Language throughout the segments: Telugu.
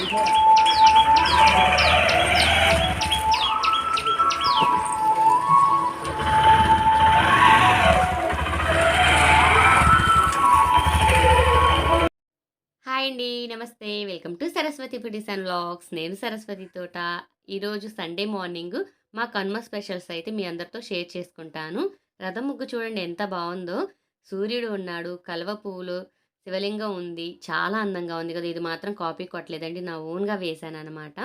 హాయ్ అండి నమస్తే. Welcome to Saraswati foodies and vlogs. నేను సరస్వతి తోట. ఈరోజు సండే మార్నింగ్ మా కన్మ స్పెషల్స్ అయితే మీ అందరితో షేర్ చేసుకుంటాను. రథం ముగ్గు చూడండి ఎంత బాగుందో. సూర్యుడు ఉన్నాడు కలవ పువ్వులు శివలింగం ఉంది. చాలా అందంగా ఉంది కదా. ఇది మాత్రం కాపీ కొట్టలేదండి. నా ఓన్గా వేశాను అనమాట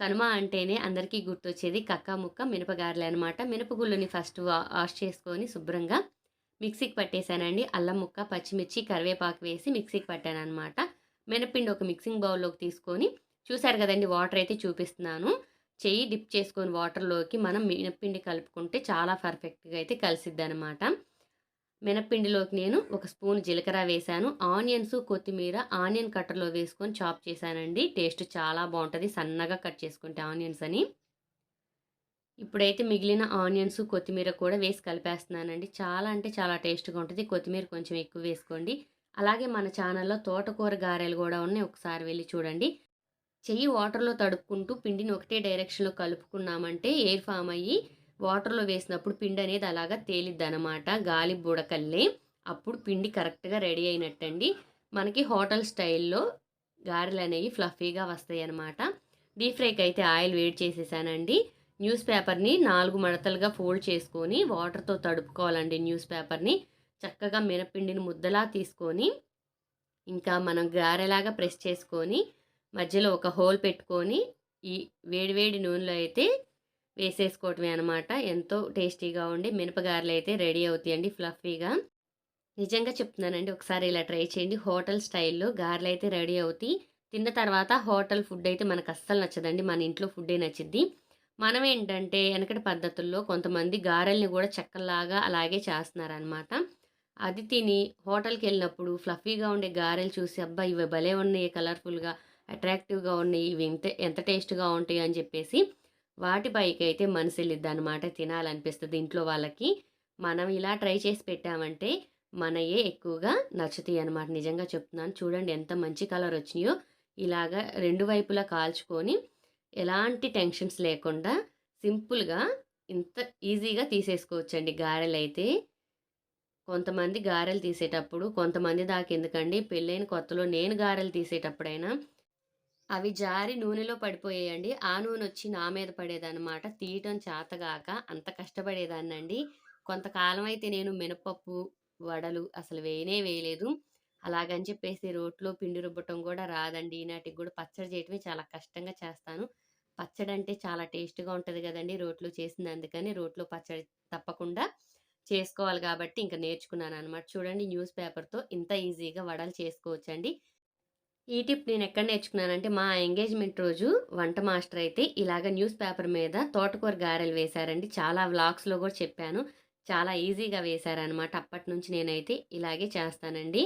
కనుమ అంటేనే అందరికీ గుర్తొచ్చేది కక్క ముక్క మినపగారలే అనమాట మినపగుళ్ళుని ఫస్ట్ వాష్ చేసుకొని శుభ్రంగా మిక్సీకి పట్టేశానండి. అల్లం ముక్క పచ్చిమిర్చి కరివేపాకు వేసి మిక్సీకి పట్టాను అనమాట మినపిండి ఒక మిక్సింగ్ బౌల్లోకి తీసుకొని చూసారు కదండి వాటర్ అయితే చూపిస్తున్నాను. చెయ్యి డిప్ చేసుకొని వాటర్లోకి మనం మినపిండి కలుపుకుంటే చాలా పర్ఫెక్ట్గా అయితే కలిసిద్ది అనమాట మినప్పిండిలోకి నేను ఒక స్పూన్ జీలకర్ర వేశాను. ఆనియన్స్ కొత్తిమీర ఆనియన్ కట్టర్లో వేసుకొని చాప్ చేశానండి. టేస్ట్ చాలా బాగుంటుంది. సన్నగా కట్ చేసుకుంటే ఆనియన్స్ అని. ఇప్పుడైతే మిగిలిన ఆనియన్స్ కొత్తిమీర కూడా వేసి కలిపేస్తున్నానండి. చాలా అంటే చాలా టేస్ట్గా ఉంటుంది. కొత్తిమీర కొంచెం ఎక్కువ వేసుకోండి. అలాగే మన ఛానల్లో తోటకూర గారెలు కూడా ఉన్నాయి. ఒకసారి వెళ్ళి చూడండి. చెయ్యి వాటర్లో తడుపుకుంటూ పిండిని ఒకటే డైరెక్షన్లో కలుపుకున్నామంటే ఎయిర్ ఫామ్ అయ్యి వాటర్లో వేసినప్పుడు పిండి అనేది అలాగా తేలిద్ది అనమాట గాలి బుడకల్లే అప్పుడు పిండి కరెక్ట్గా రెడీ అయినట్టండి. మనకి హోటల్ స్టైల్లో గారెలు అనేవి ఫ్లఫీగా వస్తాయి అనమాట డీప్ ఫ్రైకి అయితే ఆయిల్ వేడి చేసేసానండి. న్యూస్ పేపర్ని నాలుగు మడతలుగా ఫోల్డ్ చేసుకొని వాటర్తో తడుపుకోవాలండి న్యూస్ పేపర్ని. చక్కగా మినపిండిని ముద్దలా తీసుకొని ఇంకా మనం గారెలాగా ప్రెస్ చేసుకొని మధ్యలో ఒక హోల్ పెట్టుకొని ఈ వేడివేడి నూనెలో అయితే వేసేసుకోవటమే అనమాట ఎంతో టేస్టీగా ఉండి మినపగారెలు అయితే రెడీ అవుతాయండి ఫ్లఫీగా. నిజంగా చెప్తున్నానండి ఒకసారి ఇలా ట్రై చేయండి. హోటల్ స్టైల్లో గారెలు అయితే రెడీ అవుతాయి. తిన్న తర్వాత హోటల్ ఫుడ్ అయితే మనకు అస్సలు నచ్చదండి. మన ఇంట్లో ఫుడ్డే నచ్చిద్ది. మనం ఏంటంటే వెనకటి పద్ధతుల్లో కొంతమంది గారెల్ని కూడా చెక్కల్లాగా అలాగే చేస్తున్నారనమాట అది తిని హోటల్కి వెళ్ళినప్పుడు ఫ్లఫీగా ఉండే గారెలు చూసి అబ్బా ఇవి భలే ఉన్నాయి కలర్ఫుల్గా అట్రాక్టివ్గా ఉన్నాయి ఇవి ఎంత ఎంత టేస్ట్గా ఉంటాయి అని చెప్పేసి వాటిపైకి అయితే మనసు వెళ్ళిద్ది అనమాట తినాలనిపిస్తుంది. ఇంట్లో వాళ్ళకి మనం ఇలా ట్రై చేసి పెట్టామంటే మనయే ఎక్కువగా నచ్చుతాయి అనమాట నిజంగా చెప్తున్నాను. చూడండి ఎంత మంచి కలర్ వచ్చినాయో. ఇలాగా రెండు వైపులా కాల్చుకొని ఎలాంటి టెన్షన్స్ లేకుండా సింపుల్గా ఇంత ఈజీగా తీసేసుకోవచ్చండి గారెలు అయితే కొంతమంది గారెలు తీసేటప్పుడు కొంతమంది దాకా ఎందుకండి పెళ్ళైన కొత్తలో నేను గారెలు తీసేటప్పుడైనా అవి జారి నూనెలో పడిపోయాయండి. ఆ నూనె వచ్చి నా మీద పడేదన్నమాట. తీయటం చేతగాక అంత కష్టపడేదాన్నండి. కొంతకాలం అయితే నేను మినపప్పు వడలు అసలు వేయనే వేయలేదు. అలాగని చెప్పేసి రోట్లో పిండి రుబ్బటం కూడా రాదండి. ఈనాటికి కూడా పచ్చడి చేయటమే చాలా కష్టంగా చేస్తాను. పచ్చడి అంటే చాలా టేస్ట్గా ఉంటుంది కదండి రోట్లో చేసింది. అందుకని రోట్లో పచ్చడి తప్పకుండా చేసుకోవాలి కాబట్టి ఇంకా నేర్చుకున్నాను అనమాట చూడండి న్యూస్ పేపర్తో ఇంత ఈజీగా వడలు చేసుకోవచ్చండి. ఈ టిప్ నేను ఎక్కడ నేర్చుకున్నానంటే మా ఎంగేజ్మెంట్ రోజు వంట మాస్టర్ అయితే ఇలాగ న్యూస్ పేపర్ మీద తోటకూర గారెలు వేశారండి. చాలా వ్లాగ్స్లో కూడా చెప్పాను. చాలా ఈజీగా వేశారనమాట అప్పటి నుంచి నేనైతే ఇలాగే చేస్తానండి.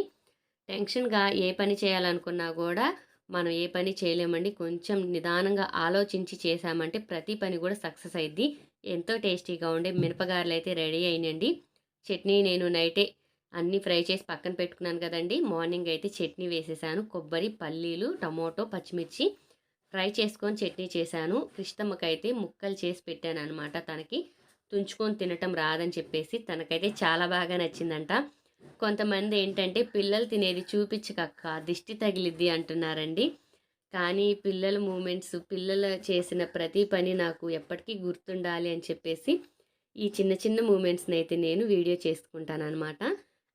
టెన్షన్గా ఏ పని చేయాలనుకున్నా కూడా మనం ఏ పని చేయలేమండి. కొంచెం నిదానంగా ఆలోచించి చేసామంటే ప్రతి పని కూడా సక్సెస్ అయింది ఎంతో టేస్టీగా ఉండే మినపగారలు అయితే రెడీ అయినండి చట్నీ నేను నైటే అన్నీ ఫ్రై చేసి పక్కన పెట్టుకున్నాను కదండి. మార్నింగ్ అయితే చట్నీ వేసేసాను. కొబ్బరి పల్లీలు టమోటో పచ్చిమిర్చి ఫ్రై చేసుకొని చట్నీ చేశాను. కృష్ణమ్మకైతే ముక్కలు చేసి పెట్టాను అనమాట తనకి. తుంచుకొని తినటం రాదని చెప్పేసి తనకైతే చాలా బాగా నచ్చిందంట. కొంతమంది ఏంటంటే పిల్లలు తినేది చూపించకక్క దిష్టి తగిలిద్ది అంటున్నారండి. కానీ పిల్లల మూమెంట్స్ పిల్లలు చేసిన ప్రతి పని నాకు ఎప్పటికీ గుర్తుండాలి అని చెప్పేసి ఈ చిన్న చిన్న మూమెంట్స్ని అయితే నేను వీడియో చేసుకుంటాను అనమాట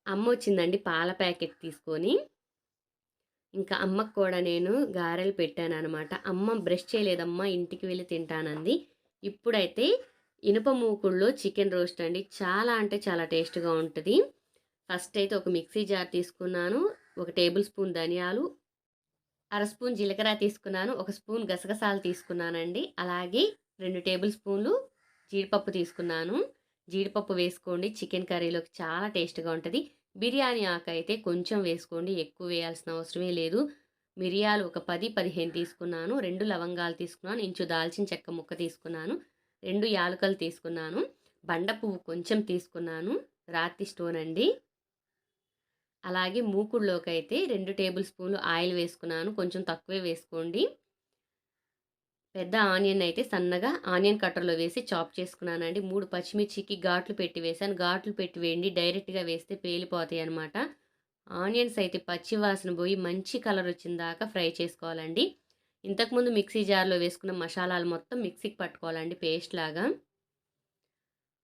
అమ్మ వచ్చిందండి పాల ప్యాకెట్ తీసుకొని. ఇంకా అమ్మకు కూడా నేను గారెలు పెట్టాను అనమాట అమ్మ బ్రష్ చేయలేదమ్మా ఇంటికి వెళ్ళి తింటానంది. ఇప్పుడైతే ఇనుప మూకుల్లో చికెన్ రోస్ట్ అండి. చాలా అంటే చాలా టేస్ట్గా ఉంటుంది. ఫస్ట్ అయితే ఒక మిక్సీ జార్ తీసుకున్నాను ఒక టేబుల్ స్పూన్ ధనియాలు అర స్పూన్ జీలకర్ర తీసుకున్నాను ఒక స్పూన్ గసగసాలు తీసుకున్నానండి. అలాగే రెండు టేబుల్ స్పూన్లు జీడిపప్పు తీసుకున్నాను. జీడిపప్పు వేసుకోండి చికెన్ కర్రీలోకి చాలా టేస్ట్గా ఉంటుంది. బిర్యానీ ఆకు అయితే కొంచెం వేసుకోండి ఎక్కువ వేయాల్సిన అవసరమే లేదు మిరియాలు ఒక పది పదిహేను తీసుకున్నాను రెండు లవంగాలు తీసుకున్నాను ఇంచు దాల్చిన చెక్క ముక్క తీసుకున్నాను రెండు యాలకలు తీసుకున్నాను బండ పువ్వు కొంచెం తీసుకున్నాను రాతి స్టోన్ అండి అలాగే మూకుడులోకైతే రెండు టేబుల్ స్పూన్లు ఆయిల్ వేసుకున్నాను. కొంచెం తక్కువే వేసుకోండి. పెద్ద ఆనియన్ అయితే సన్నగా ఆనియన్ కట్టర్‌లో వేసి చాప్ చేసుకున్నానండి. మూడు పచ్చిమిర్చికి ఘాట్లు పెట్టి వేశాను. ఘాట్లు పెట్టి వేయండి. డైరెక్ట్‌గా వేస్తే పేలిపోతాయన్నమాట. ఆనియన్స్ అయితే పచ్చి వాసన పోయి మంచి కలర్ వచ్చిన దాకా ఫ్రై చేసుకోవాలండి. ఇంతకుముందు మిక్సీ జార్‌లో వేసుకున్న మసాలాలు మొత్తం మిక్సీకి పట్టుకోవాలండి పేస్ట్ లాగా.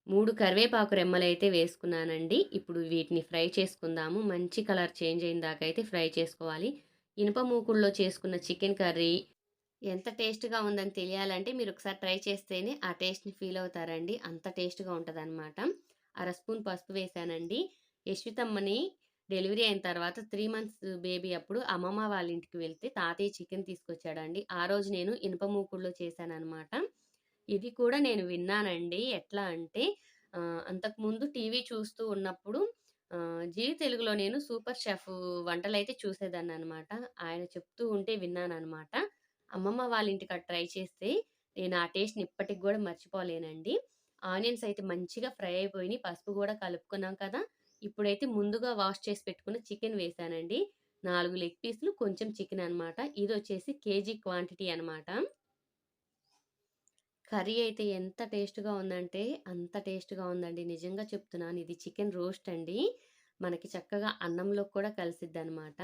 మూడు కరివేపాకు రెమ్మలు అయితే వేసుకున్నానండి. ఇప్పుడు వీటిని ఫ్రై చేసుకుందాము. మంచి కలర్ చేంజ్ అయిన దాకా అయితే ఫ్రై చేసుకోవాలి. ఇనుప మూకుడులో చేసుకున్న చికెన్ కర్రీ ఎంత టేస్ట్‌గా ఉందని తెలియాలంటే మీరు ఒకసారి ట్రై చేస్తేనే ఆ టేస్ట్‌ని ఫీల్ అవుతారండి. అంత టేస్ట్‌గా ఉంటదనమాట. అర స్పూన్ పసుపు వేశానండి. యశ్వితమ్మని డెలివరీ అయిన తర్వాత త్రీ మంత్స్ బేబీ అప్పుడు అమ్మమ్మ వాళ్ళ ఇంటికి వెళ్తే తాతయ్య చికెన్ తీసుకొచ్చాడండి. ఆ రోజు నేను ఇనుప మూకుడులో చేశానమాట ఇది కూడా నేను విన్నానండి. ఎట్లా అంటే అంతకుముందు టీవీ చూస్తూ ఉన్నప్పుడు జీ తెలుగులో నేను 'సూపర్ షెఫ్' వంటలైతే చూసేదాన్ననమాట. ఆయన చెప్తూ ఉంటే విన్నాను అనమాట అమ్మమ్మ వాళ్ళ ఇంటికాడ ట్రై చేస్తే నేను ఆ టేస్ట్‌ని ఇప్పటికి కూడా మర్చిపోలేనండి. ఆనియన్స్ అయితే మంచిగా ఫ్రై అయిపోయినాయి పసుపు కూడా కలుపుకున్నాం కదా! ఇప్పుడైతే ముందుగా వాష్ చేసి పెట్టుకున్న చికెన్ వేసానండి నాలుగు లెగ్ పీసులు, కొంచెం చికెన్ అనమాట. ఇది వచ్చేసి కేజీ క్వాంటిటీ అనమాట. కర్రీ అయితే ఎంత టేస్ట్‌గా ఉందంటే అంత టేస్ట్‌గా ఉందండి. నిజంగా చెప్తున్నాను. ఇది చికెన్ రోస్ట్ అండి. మనకి చక్కగా అన్నంలో కూడా కలిసిద్ది అనమాట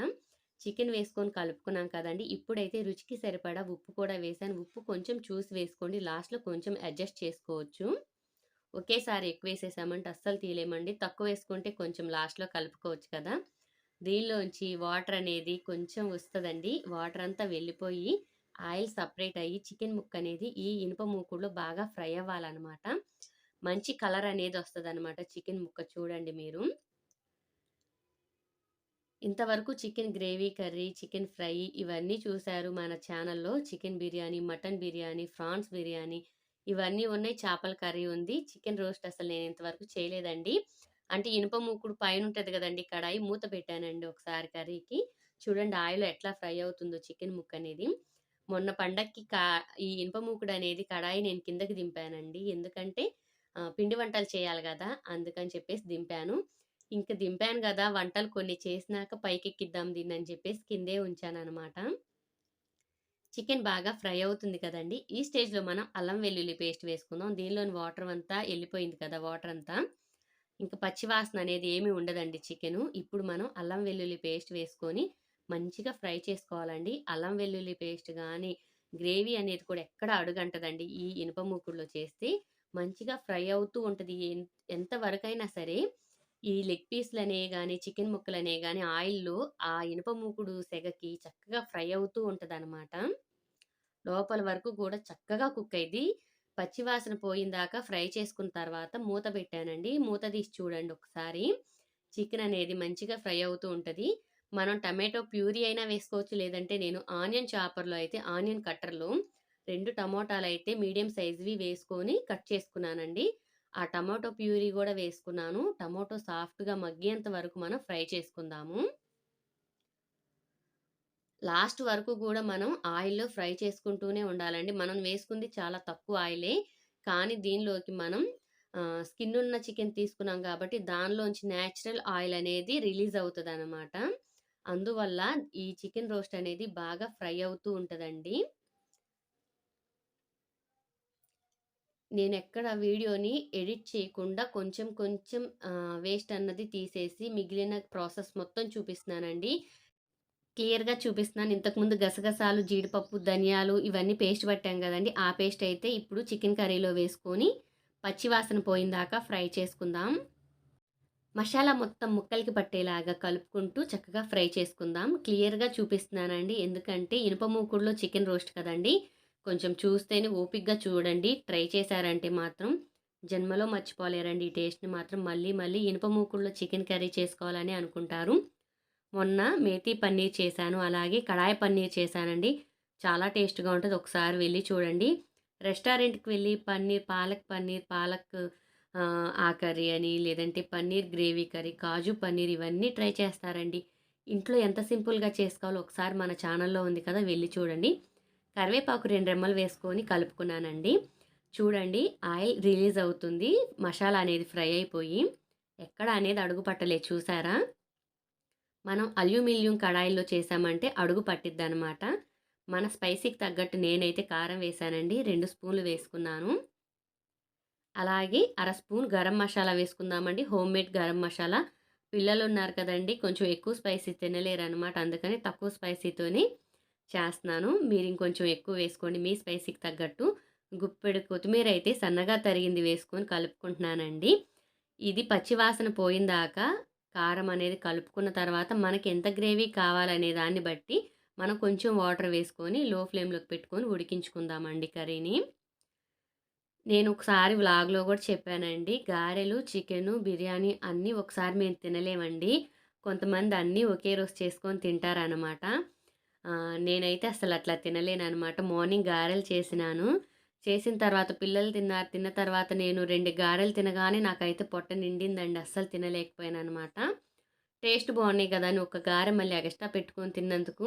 చికెన్ వేసుకొని కలుపుకున్నాం కదండి ఇప్పుడైతే రుచికి సరిపడా ఉప్పు కూడా వేసాను ఉప్పు కొంచెం చూసి వేసుకోండి. లాస్ట్‌లో కొంచెం అడ్జస్ట్ చేసుకోవచ్చు. ఒకేసారి ఎక్కువ వేసేసామంటే అస్సలు తీయలేమండి. తక్కువ వేసుకుంటే కొంచెం లాస్ట్‌లో కలుపుకోవచ్చు కదా! దీనిలోంచి వాటర్ అనేది కొంచెం వస్తుందండి వాటర్ అంతా వెళ్ళిపోయి ఆయిల్ సపరేట్ అయ్యి చికెన్ ముక్క అనేది ఈ ఇనుప మూకుడులో బాగా ఫ్రై అవ్వాలనమాట. మంచి కలర్ అనేది వస్తుంది చికెన్ ముక్క చూడండి మీరు. ఇంతవరకు chicken gravy curry, chicken fry ఇవన్నీ చూసారు మన ఛానల్‌లో. Chicken biryani, mutton biryani, prawns biryani ఇవన్నీ ఉన్నాయి. చేపల కర్రీ ఉంది. చికెన్ రోస్ట్ అసలు నేను ఇంతవరకు చేయలేదండి. అంటే ఇనుప మూకుడు ఉంటుంది కదండి కడాయి మూత పెట్టానండి ఒకసారి కర్రీకి. చూడండి ఆయిల్ ఎట్లా ఫ్రై అవుతుందో చికెన్ ముక్క అనేది మొన్న పండక్కి కా ఈ ఇనుప మూకుడనేది కడాయి నేను కిందకి దింపానండి. ఎందుకంటే పిండి వంటలు చేయాలి కదా అందుకని చెప్పేసి దింపాను. ఇంక దింపాను కదా వంటలు కొన్ని చేసినాక పైకెక్కిద్దాం దీన్ని అని చెప్పేసి కిందే ఉంచానమాట చికెన్ బాగా ఫ్రై అవుతుంది కదండి ఈ స్టేజ్‌లో మనం అల్లం వెల్లుల్లి పేస్ట్ వేసుకుందాం. దీనిలోని వాటర్ అంతా వెళ్ళిపోయింది కదా! వాటర్ అంతా. ఇంకా పచ్చివాసన అనేది ఏమి ఉండదండి చికెను. ఇప్పుడు మనం అల్లం వెల్లుల్లి పేస్ట్ వేసుకొని మంచిగా ఫ్రై చేసుకోవాలండి. అల్లం వెల్లుల్లి పేస్ట్ కానీ గ్రేవీ అనేది కూడా ఎక్కడ అడుగంటదండి. ఈ ఇనుప మూకుడులో చేస్తే మంచిగా ఫ్రై అవుతూ ఉంటుంది ఎంతవరకైనా సరే ఈ లెగ్ పీస్‌లనే కానీ చికెన్ ముక్కలనే కానీ ఆయిల్‌లో ఆ ఇనుప మూకుడు సెగకి చక్కగా ఫ్రై అవుతూ ఉంటదనమాట. లోపల వరకు కూడా చక్కగా కుక్ అయింది పచ్చివాసన పోయిందాకా ఫ్రై చేసుకున్న తర్వాత మూత పెట్టానండి. మూత తీసి చూడండి ఒకసారి. చికెన్ అనేది మంచిగా ఫ్రై అవుతూ ఉంటుంది మనం టమాటో ప్యూరీ అయినా వేసుకోవచ్చు. లేదంటే నేను ఆనియన్ చాపర్‌లో అయితే ఆనియన్ కట్టర్‌లో 2 టమోటాలైతే మీడియం సైజ్‌వి వేసుకొని కట్ చేసుకున్నానండి. ఆ టమాటో ప్యూరీ కూడా వేసుకున్నాను. టమాటో సాఫ్ట్‌గా మగ్గేంత వరకు మనం ఫ్రై చేసుకుందాము. లాస్ట్ వరకు కూడా మనం ఆయిల్‌లో ఫ్రై చేసుకుంటూనే ఉండాలండి. మనం వేసుకుంది చాలా తక్కువ ఆయిలే. కానీ దీనిలోకి మనం స్కిన్ ఉన్న చికెన్ తీసుకున్నాం కాబట్టి దానిలోంచి నేచురల్ ఆయిల్ అనేది రిలీజ్ అవుతుంది అందువల్ల ఈ చికెన్ రోస్ట్ అనేది బాగా ఫ్రై అవుతూ ఉంటుందండి నేను ఎక్కడ వీడియోని ఎడిట్ చేయకుండా కొంచెం కొంచెం వేస్ట్ అన్నది తీసేసి మిగిలిన ప్రాసెస్ మొత్తం చూపిస్తున్నానండి. క్లియర్‌గా చూపిస్తున్నాను. ఇంతకుముందు గసగసాలు, జీడిపప్పు, ధనియాలు ఇవన్నీ పేస్ట్ పట్టాం కదండి ఆ పేస్ట్ అయితే ఇప్పుడు చికెన్ కర్రీలో వేసుకొని పచ్చివాసన పోయిందాకా ఫ్రై చేసుకుందాం. మసాలా మొత్తం ముక్కలకి పట్టేలాగా కలుపుకుంటూ చక్కగా ఫ్రై చేసుకుందాం. క్లియర్‌గా చూపిస్తున్నానండి. ఎందుకంటే ఇనుప మూకుడులో చికెన్ రోస్ట్ కదండి కొంచెం చూస్తేనే ఓపిక్గా చూడండి. ట్రై చేశారంటే మాత్రం జన్మలో మర్చిపోలేరండి ఈ టేస్ట్‌ని మాత్రం. మళ్ళీ మళ్ళీ ఇనుప మూకుల్లో చికెన్ కర్రీ చేసుకోవాలని అనుకుంటారు. మొన్న మేతి పన్నీర్ చేశాను. అలాగే కడాయి పన్నీర్ చేశానండి. చాలా టేస్ట్‌గా ఉంటుంది ఒకసారి వెళ్ళి చూడండి. రెస్టారెంట్‌కి వెళ్ళి పన్నీర్, పాలక్ పన్నీర్, పాలక్ ఆ కర్రీ అని లేదంటే పన్నీర్ గ్రేవీ కర్రీ, కాజు పన్నీర్ ఇవన్నీ ట్రై చేస్తారండి. ఇంట్లో ఎంత సింపుల్‌గా చేసుకోవాలో ఒకసారి మన ఛానల్‌లో ఉంది కదా! వెళ్ళి చూడండి. కరివేపాకు రెండు రెమ్మలు వేసుకొని కలుపుకున్నానండి. చూడండి ఆయిల్ రిలీజ్ అవుతుంది. మసాలా అనేది ఫ్రై అయిపోయి ఎక్కడ అనేది అడుగు పట్టలేదు చూసారా? మనం అల్యూమినియం కడాయిల్లో చేసామంటే అడుగు పట్టిద్దనమాట. మన స్పైసీకి తగ్గట్టు నేనైతే కారం వేశానండి. రెండు స్పూన్లు వేసుకున్నాను. అలాగే అర స్పూన్ గరం మసాలా వేసుకుందామండి. హోమ్‌మేడ్ గరం మసాలా. పిల్లలు ఉన్నారు కదండి కొంచెం ఎక్కువ స్పైసీ తినలేరు అనమాట అందుకని తక్కువ స్పైసీతోని చేస్తున్నాను. మీరు ఇంకొంచెం ఎక్కువ వేసుకోండి మీ స్పైసీకి తగ్గట్టు. గుప్పెడు కొత్తిమీర అయితే సన్నగా తరిగింది వేసుకొని కలుపుకుంటున్నానండి. ఇది పచ్చివాసన పోయిందాక పోయిందాకా కారం అనేది కలుపుకున్న తర్వాత మనకి ఎంత గ్రేవీ కావాలనే దాన్ని బట్టి మనం కొంచెం వాటర్ వేసుకొని లో ఫ్లేమ్‌లోకి పెట్టుకొని ఉడికించుకుందామండి కర్రీని. నేను ఒకసారి వ్లాగ్‌లో కూడా చెప్పానండి. గారెలు, చికెను, బిర్యానీ అన్నీ ఒకసారి మేము తినలేమండి. కొంతమంది అన్నీ ఒకే రోజు చేసుకొని తింటారనమాట. నేనైతే అసలు అట్లా తినలేననమాట. మార్నింగ్ గారెలు చేసినాను. చేసిన తర్వాత పిల్లలు తిన్నారు. తిన్న తర్వాత నేను రెండు గారెలు తినగానే నాకైతే పొట్ట నిండిందండి. అస్సలు తినలేకపోయాను అనమాట టేస్ట్ బాగున్నాయి కదా! అని ఒక గారె మళ్ళీ ఎగస్ట్రా పెట్టుకొని తిన్నందుకు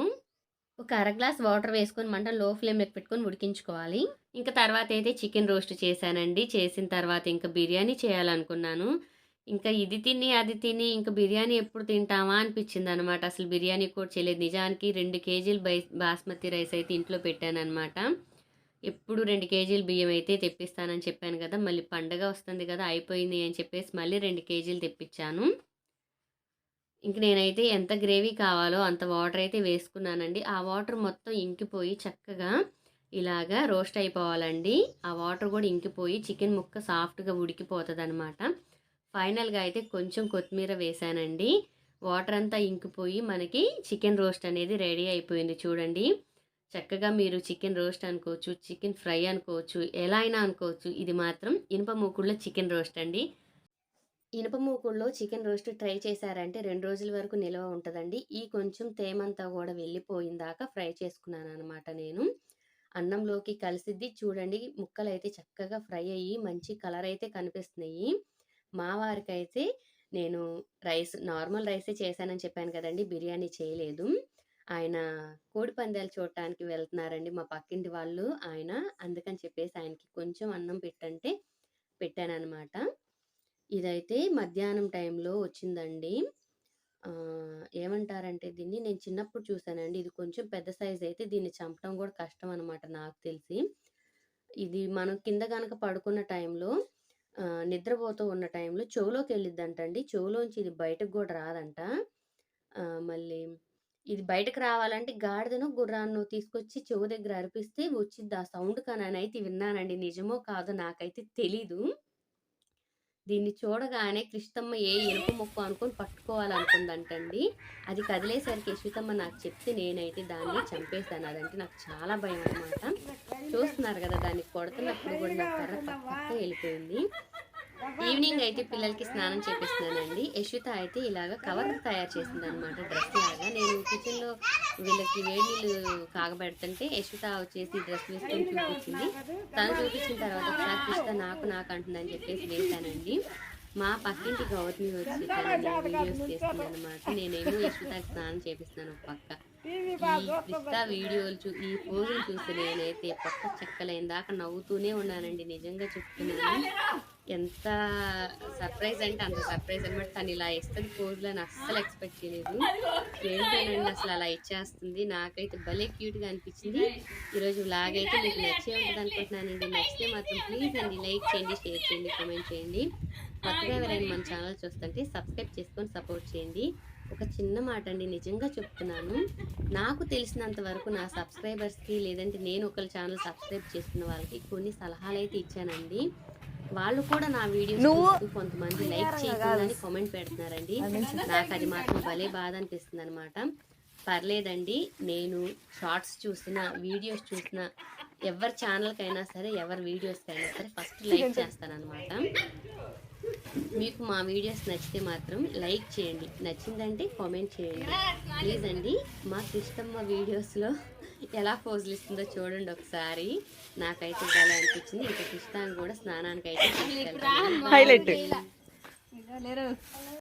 ఒక అర గ్లాస్ వాటర్ వేసుకొని మంట లో ఫ్లేమ్‌లోకి పెట్టుకొని ఉడికించుకోవాలి. ఇంక అయితే చికెన్ రోస్ట్ చేశానండి. చేసిన తర్వాత ఇంకా బిర్యానీ చేయాలనుకున్నాను. ఇంకా ఇది తిని, అది తిని ఇంకా బిర్యానీ ఎప్పుడు తింటామా అనిపించిందనమాట. అసలు బిర్యానీ కూడా చేయలేదు. నిజానికి రెండు కేజీలు బై బాస్మతి రైస్ అయితే ఇంట్లో పెట్టాననమాట. ఎప్పుడు రెండు కేజీలు బియ్యం అయితే తెప్పిస్తానని చెప్పాను కదా! మళ్ళీ పండగ వస్తుంది కదా! అయిపోయింది అని చెప్పేసి మళ్ళీ రెండు కేజీలు తెప్పించాను. ఇంక నేనైతే ఎంత గ్రేవీ కావాలో అంత వాటర్ అయితే వేసుకున్నానండి. ఆ వాటర్ మొత్తం ఇంకిపోయి చక్కగా ఇలాగా రోస్ట్ అయిపోవాలండి. ఆ వాటర్ కూడా ఇంకిపోయి చికెన్ ముక్క సాఫ్ట్‌గా ఉడికిపోతదనమాట. ఫైనల్‌గా అయితే కొంచెం కొత్తిమీర వేసానండి వాటర్ అంతా ఇంకిపోయి మనకి చికెన్ రోస్ట్ అనేది రెడీ అయిపోయింది చూడండి. చక్కగా మీరు చికెన్ రోస్ట్ అనుకోవచ్చు, చికెన్ ఫ్రై అనుకోవచ్చు, ఎలా అయినా అనుకోవచ్చు. ఇది మాత్రం ఇనుప మూకుడులో చికెన్ రోస్ట్ అండి. ఇనుప మూకుడులో చికెన్ రోస్ట్ ట్రై చేశారంటే రెండు రోజుల వరకు నిల్వ ఉంటుందండి ఈ కొంచెం తేమంతా కూడా వెళ్ళిపోయిందాకా ఫ్రై చేసుకున్నాను అనమాట నేను. అన్నంలోకి కలిసిద్ది. చూడండి ముక్కలు అయితే చక్కగా ఫ్రై అయ్యి మంచి కలర్ అయితే కనిపిస్తున్నాయి. మా వారికైతే నేను రైస్ నార్మల్ రైసే చేశానని చెప్పాను కదండి బిర్యానీ చేయలేదు. ఆయన కోడి పందాలు చూడటానికి వెళ్తున్నారండి మా పక్కింటి వాళ్ళు ఆయన. అందుకని చెప్పేసి ఆయనకి కొంచెం అన్నం పెట్టంటే పెట్టానమాట ఇదైతే మధ్యాహ్నం టైంలో వచ్చిందండి. ఏమంటారంటే దీన్ని నేను చిన్నప్పుడు చూసానండి. ఇది కొంచెం పెద్ద సైజ్ అయితే దీన్ని చంపడం కూడా కష్టం అనమాట నాకు తెలిసి. ఇది మనం కింద కనుక పడుకున్న టైంలో నిద్రపోతూ ఉన్న టైంలో చెవులోకి వెళ్ళిద్దంటండి చెవులోంచి ఇది బయటకు కూడా రాదంట. మళ్ళీ ఇది బయటకు రావాలంటే గాడిదను గుర్రాన్నో తీసుకొచ్చి చెవు దగ్గర అరిపిస్తే వచ్చిద్ది ఆ సౌండ్‌కననైతే విన్నానండి. నిజమో కాదో నాకైతే తెలీదు. దీన్ని చూడగానే కృష్ణమ్మ ఏ ఇనుప మొక్క అనుకొని పట్టుకోవాలనుకుందంటండి. అది కదిలేసరికి యశ్వితమ్మ నాకు చెప్తే నేనైతే దాన్ని చంపేస్తాను అదంటే నాకు చాలా భయం అనమాట. చూస్తున్నారు కదా! దాన్ని కొడుతున్నప్పుడు కూడా నా కర్ర పక్కకే వెళ్ళిపోయింది. ఈవినింగ్ అయితే పిల్లలకి స్నానం చేపిస్తున్నానండి. యశ్విత అయితే ఇలాగ కవర్ తయారు చేసింది అనమాట డ్రెస్ లాగా. నేను కిచెన్‌లో వీళ్ళకి వేడి నీళ్ళు కాగబెడుతుంటే యశ్విత వచ్చేసి డ్రెస్ వేసుకొని చూపించింది. తను చూపించిన తర్వాత ఒకసారి క్రిష్ట నాకు నాకు అంటుందని చెప్పేసి వేశానండి. మా పక్కింటి గౌతమి వచ్చి వీడియోస్ చేస్తుంది అనమాట నేనేమో యశ్వితకి స్నానం చేపిస్తున్నాను పక్క. క్రిష్ట వీడియోలు చూ ఈ పోజులు చూసి నేనైతే పక్క చెక్కలైందాక నవ్వుతూనే ఉన్నానండి. నిజంగా చెప్తున్నాను. ఎంత సర్ప్రైజ్ అంటే అంత సర్ప్రైజ్ అనమాట. తను ఇలా ఇస్తది పోజులని అస్సలు ఎక్స్‌పెక్ట్ చేయలేదు. ఏంటోనండి అసలు అలా ఇచ్చేస్తుంది. నాకైతే భలే క్యూట్‌గా అనిపించింది. ఈరోజు వ్లాగ్ అయితే మీకు నచ్చే ఉంటదనుకుంటున్నానండి. నచ్చితే మాత్రం ప్లీజ్ అండి లైక్ చేయండి, షేర్ చేయండి, కామెంట్ చేయండి. కొత్తగా ఎవరైనా మన ఛానల్ చూస్తుంటే సబ్స్క్రైబ్ చేసుకొని సపోర్ట్ చేయండి. ఒక చిన్న మాట అండి నిజంగా చెప్తున్నాను. నాకు తెలిసినంత వరకు నా సబ్స్క్రైబర్స్‌కి లేదంటే నేను ఒకళ్ళ ఛానల్ సబ్స్క్రైబ్ చేసుకున్న వాళ్ళకి కొన్ని సలహాలైతే ఇచ్చానండి. వాళ్ళు కూడా నా వీడియోస్ కొంతమంది లైక్ చేయకుండానే కామెంట్ పెడుతున్నారండి. నాకది మాత్రం భలే బాధ అనిపిస్తుందనమాట. పర్లేదండి. నేను షార్ట్స్ చూసినా, వీడియోస్ చూసినా ఎవరి ఛానల్‌కైనా సరే, ఎవరి వీడియోస్‌కైనా సరే ఫస్ట్ లైక్ చేస్తాననమాట. మీకు మా వీడియోస్ నచ్చితే మాత్రం లైక్ చేయండి. నచ్చిందంటే కామెంట్ చేయండి. ప్లీజ్ అండి. మా క్రిష్టమ్మ వీడియోస్‌లో ఎలా పోజులు ఇస్తుందో చూడండి ఒకసారి. నాకైతే భలే అనిపించింది. ఇంక క్రిష్టాని కూడా. హైలైట్. బాయ్.